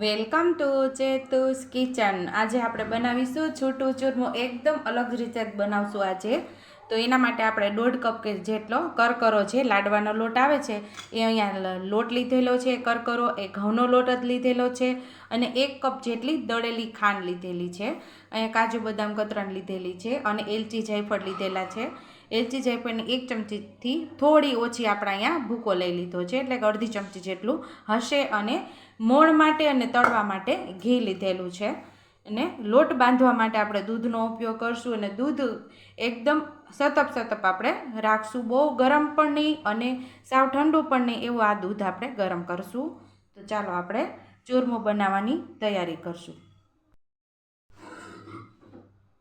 Welcome to ચેતુસ kitchen. આજે આપણે બનાવીશું છૂટું ચૂરમું એકદમ અલગ રીતે જ બનાવશું આજે. તો એના માટે આપણે દોઢ કપ કે જેટલો કરકરો છે, લાડવાનો લોટ આવે છે, એ અહીંયા લોટ લીધેલો છે, કરકરો, એ ઘઉંનો લોટ જ લીધેલો છે, અને એક કપ જેટલી દળેલી ખાંડ લીધેલી છે. અહીંયા કાજુ બદામ કતરણ લીધેલી છે, અને એલચી જાયફળ લીધેલા છે. એલચી જાયફળની એક ચમચીથી થોડી ઓછી આપણે અહીંયા ભૂકો લઈ લીધો છે. એટલે કે અડધી ચમચી જેટલું હશે અને મોણ માટે અને તળવા માટે ઘી લીધેલું છે. અને લોટ બાંધવા માટે આપણે દૂધનો ઉપયોગ કરશું અને દૂધ એકદમ સતપ સતપ આપણે રાખશું. બહુ ગરમ પણ નહીં અને સાવ ઠંડુ પણ નહીં એવું આ દૂધ આપણે ગરમ કરશું. તો ચાલો આપણે ચૂરમો બનાવવાની તૈયારી કરશું.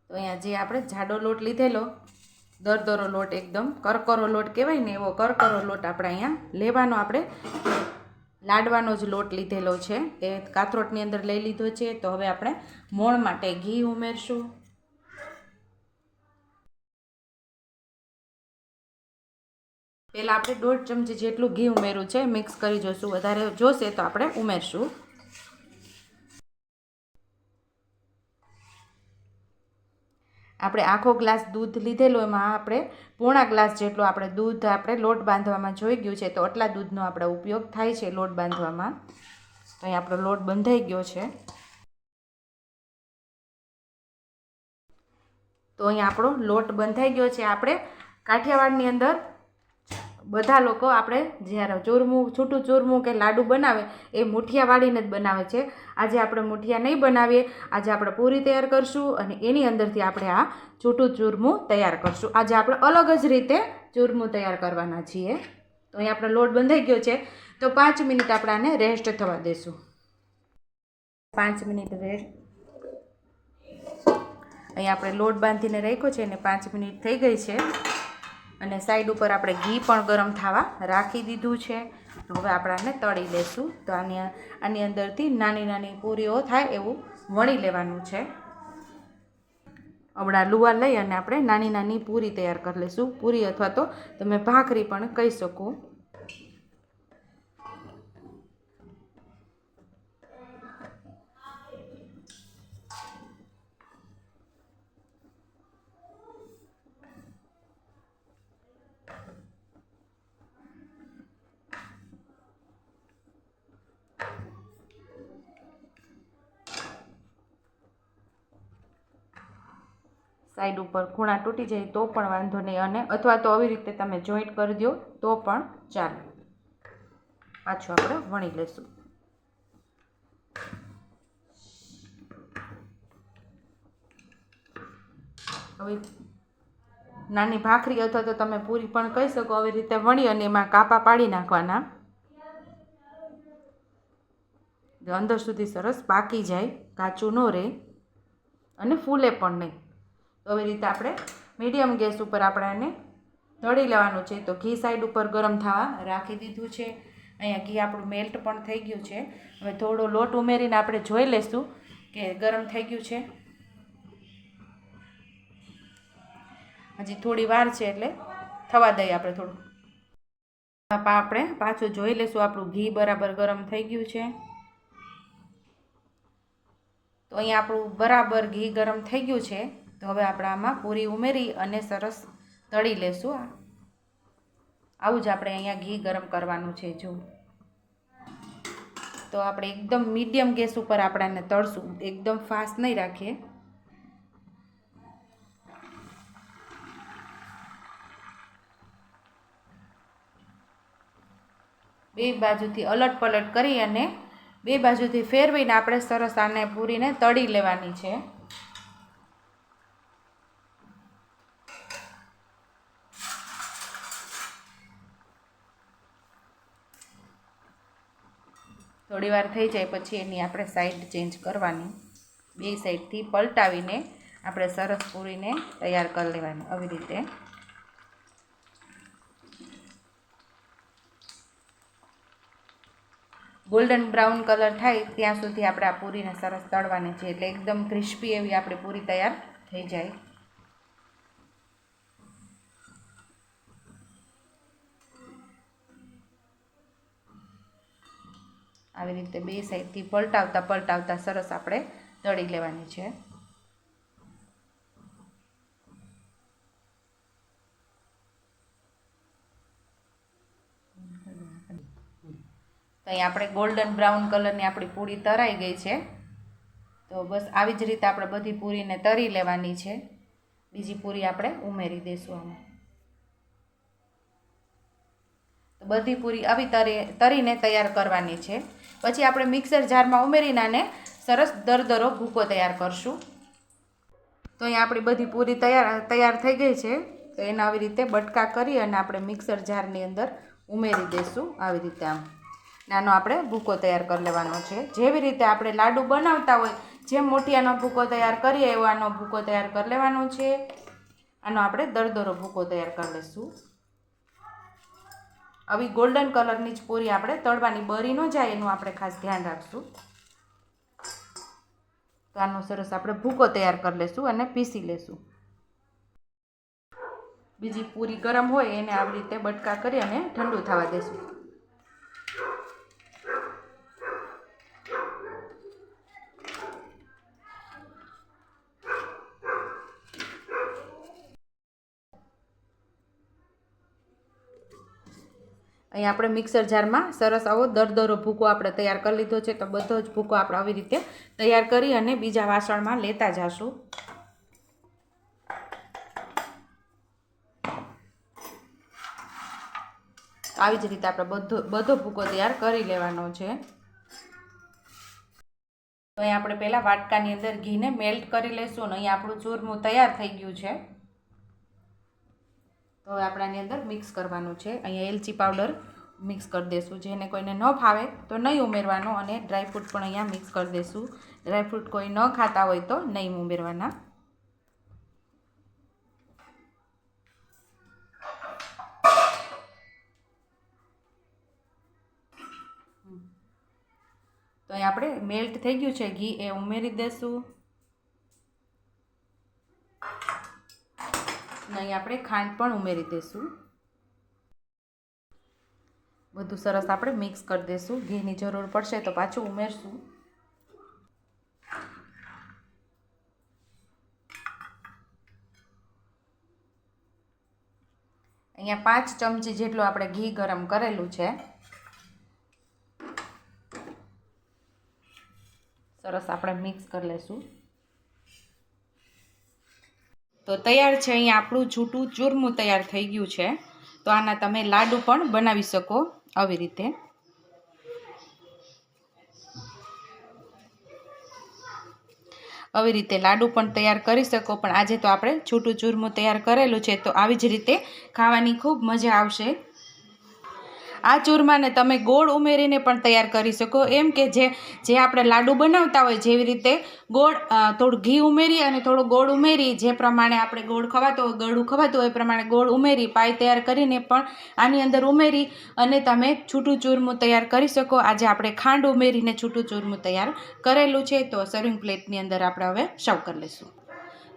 તો અહીંયા જે આપણે જાડો લોટ લીધેલો દરદરો લોટ એકદમ કરકરો લોટ કહેવાય ને એવો કરકરો લોટ આપણે અહીંયા લેવાનો આપણે. લાડવાનો જ લોટ લીધેલો છે. એ કાથરોટની અંદર લઈ લીધો છે. તો હવે આપણે મોણ માટે ઘી ઉમેરશું. પહેલાં આપણે દોઢ ચમચી જેટલું ઘી ઉમેર્યું છે. મિક્સ કરી જોઈશું વધારે જોશે તો આપણે ઉમેરશું. આપણે આખો ગ્લાસ દૂધ લીધેલો, એમાં આપણે પોણા ગ્લાસ જેટલું આપણે દૂધ આપણે લોટ બાંધવામાં જોઈ ગયું છે. તો આટલા દૂધનો આપણે ઉપયોગ થાય છે લોટ બાંધવામાં. તો અહીં આપણો લોટ બંધાઈ ગયો છે. તો અહીં આપણો લોટ બંધાઈ ગયો છે. આપણે કાઠિયાવાડની અંદર બધા લોકો આપણે જ્યારે ચૂરમું, છૂટું ચૂરમું કે લાડુ બનાવે, એ મુઠિયા વાળીને જ બનાવે છે. આજે આપણે મુઠિયા નહીં બનાવીએ, આજે આપણે પૂરી તૈયાર કરશું અને એની અંદરથી આપણે આ છૂટું ચૂરમું તૈયાર કરશું. આજે આપણે અલગ જ રીતે ચૂરમું તૈયાર કરવાના છીએ. તો અહીં આપણો લોટ બંધાઈ ગયો છે. તો પાંચ મિનિટ આપણે આને રેસ્ટ થવા દેશું. પાંચ મિનિટ રેસ્ટ અહીં આપણે લોટ બાંધીને રાખ્યો છે અને પાંચ મિનિટ થઈ ગઈ છે. અને સાઈડ ઉપર આપણે ઘી પણ ગરમ થવા રાખી દીધું છે. હવે આપણે આને તળી લેશું. તો આની આની અંદરથી નાની નાની પૂરીઓ થાય એવું વણી લેવાનું છે. હમણાં લુવા લઈ અને આપણે નાની નાની પૂરી તૈયાર કરી લઈશું પૂરી અથવા તો તમે ભાખરી પણ કહી શકો. સાઈડ ઉપર ખૂણા તૂટી જાય તો પણ વાંધો નહીં. અને અથવા તો આવી રીતે તમે જોઈન્ટ કરી દો તો પણ ચાલે. પાછું આપણે વણી લઈશું હવે નાની ભાખરી અથવા તો તમે પૂરી પણ કહી શકો આવી રીતે વણી અને એમાં કાપા પાડી નાખવાના. અંદર સુધી સરસ પાકી જાય, કાચું ન રહે અને ફૂલે પણ નહીં. તો આવી રીતે આપણે મીડિયમ ગેસ ઉપર આપણે આને તળી લેવાનું છે. તો ઘી સાઈડ ઉપર ગરમ થવા રાખી દીધું છે. અહીંયા ઘી આપણું મેલ્ટ પણ થઈ ગયું છે. હવે થોડો લોટ ઉમેરીને આપણે જોઈ લઈશું કે ગરમ થઈ ગયું છે. હજી થોડી વાર છે એટલે થવા દઈએ આપણે થોડું. આપણે પાછું જોઈ લઈશું આપણું ઘી બરાબર ગરમ થઈ ગયું છે. તો અહીંયા આપણું બરાબર ઘી ગરમ થઈ ગયું છે. તો હવે આપણે આમાં પૂરી ઉમેરી અને સરસ તળી લેશું આવું જ આપણે અહીંયા ઘી ગરમ કરવાનું છે જો. તો આપણે એકદમ મીડિયમ ગેસ ઉપર આપણે આને તળશું. એકદમ ફાસ્ટ નહીં રાખીએ. બે બાજુથી અલટ પલટ કરી અને બે બાજુથી ફેરવીને આપણે સરસ આને પૂરીને તળી લેવાની છે. થોડી વાર થઈ જાય પછી એની આપણે સાઈડ ચેન્જ કરવાની. બે સાઈડથી પલટાવીને આપણે સરસ પૂરીને તૈયાર કરી લેવાની આવી રીતે. ગોલ્ડન બ્રાઉન કલર થાય ત્યાં સુધી આપણે આ પૂરીને સરસ તળવાની છે. એટલે એકદમ ક્રિસ્પી એવી આપણી પૂરી તૈયાર થઈ જાય. આવી રીતે બે સાઈડથી પલટાવતા પલટાવતા સરસ આપણે તળી લેવાની છે. અહીં આપણે ગોલ્ડન બ્રાઉન કલરની આપણી પૂરી તરાઈ ગઈ છે. તો બસ આવી જ રીતે આપણે બધી પૂરીને તરી લેવાની છે. બીજી પૂરી આપણે ઉમેરી દઈશું આમાં. બધી પૂરી આવી તરી, તરીને તૈયાર કરવાની છે. પછી આપણે મિક્સર જારમાં ઉમેરીને આને સરસ દરદરો ભૂકો તૈયાર કરશું. તો અહીંયા આપણી બધી પૂરી તૈયાર તૈયાર થઈ ગઈ છે. તો એને આવી રીતે બટકા કરી અને આપણે મિક્સર જારની અંદર ઉમેરી દઈશું આવી રીતે આમ. નાનો આપણે ભૂકો તૈયાર કરી લેવાનો છે. જેવી રીતે આપણે લાડુ બનાવતા હોય, જેમ મોટિયાનો ભૂકો તૈયાર કરીએ એવો આનો ભૂકો તૈયાર કરી લેવાનો છે. આનો આપણે દરદરો ભૂકો તૈયાર કરી લઈશું આવી ગોલ્ડન કલરની જ પૂરી આપણે તળવાની બરી ન જાય એનું આપણે ખાસ ધ્યાન રાખશું. તો આનો સરસ આપણે ભૂકો તૈયાર કરી લઈશું અને પીસી લેશું. બીજી પૂરી ગરમ હોય એને આવી રીતે બટકા કરી અને ઠંડુ થવા દેશું. અહીં આપણે મિક્સર જારમાં સરસ આવો દરદરો ભૂકો આપણે તૈયાર કરી લીધો છે તો બધો જ ભૂકો આપણે આવી રીતે તૈયાર કરી અને બીજા વાસણમાં લેતા જશું. આવી જ રીતે આપણે બધો બધો ભૂકો તૈયાર કરી લેવાનો છે. તો અહીં આપણે પહેલાં વાટકાની અંદર ઘીને મેલ્ટ કરી લઈશું અને અહીં આપણું ચૂરમું તૈયાર થઈ ગયું છે. તો હવે આપણે અંદર મિક્સ કરવાનું છે. અહીંયા એલચી પાવડર મિક્સ કરી દઈશું જેને કોઈને ન ભાવે તો નહીં ઉમેરવાનો અને ડ્રાયફ્રૂટ પણ અહીંયા મિક્સ કરી દઈશું ડ્રાયફ્રૂટ કોઈ ન ખાતા હોય તો નહીં ઉમેરવાના. તો અહીં આપણે મેલ્ટ થઈ ગયું છે. ઘી એ ઉમેરી દઈશું અહીં આપણે ખાંડ પણ ઉમેરી દઈશું બધું સરસ આપણે મિક્સ કરી દઈશું ઘીની જરૂર પડશે તો પાછું ઉમેરશું. અહીંયા પાંચ ચમચી જેટલું આપણે ઘી ગરમ કરેલું છે. સરસ આપણે મિક્સ કરી લઈશું તો તૈયાર છે અહીંયા આપણું છૂટું ચૂરમું તૈયાર થઈ ગયું છે. તો આના તમે લાડુ પણ બનાવી શકો આવી રીતે. આવી રીતે લાડુ પણ તૈયાર કરી શકો, પણ આજે તો આપણે છૂટું ચૂરમું તૈયાર કરેલું છે, તો આવી જ રીતે ખાવાની ખૂબ મજા આવશે. આ ચૂરમાને તમે ગોળ ઉમેરીને પણ તૈયાર કરી શકો. એમ કે જે જે આપણે લાડુ બનાવતા હોય જેવી રીતે ગોળ થોડું ઘી ઉમેરી અને થોડું ગોળ ઉમેરી, જે પ્રમાણે આપણે ગોળ ખવાતો હોય, ગળું ખવાતું હોય એ પ્રમાણે ગોળ ઉમેરી પાય તૈયાર કરીને પણ આની અંદર ઉમેરી અને તમે છૂટું ચૂરમું તૈયાર કરી શકો. આજે આપણે ખાંડ ઉમેરીને છૂટું ચૂરમું તૈયાર કરેલું છે, તો સર્વિંગ પ્લેટની અંદર આપણે હવે સર્વ કરી લઈશું.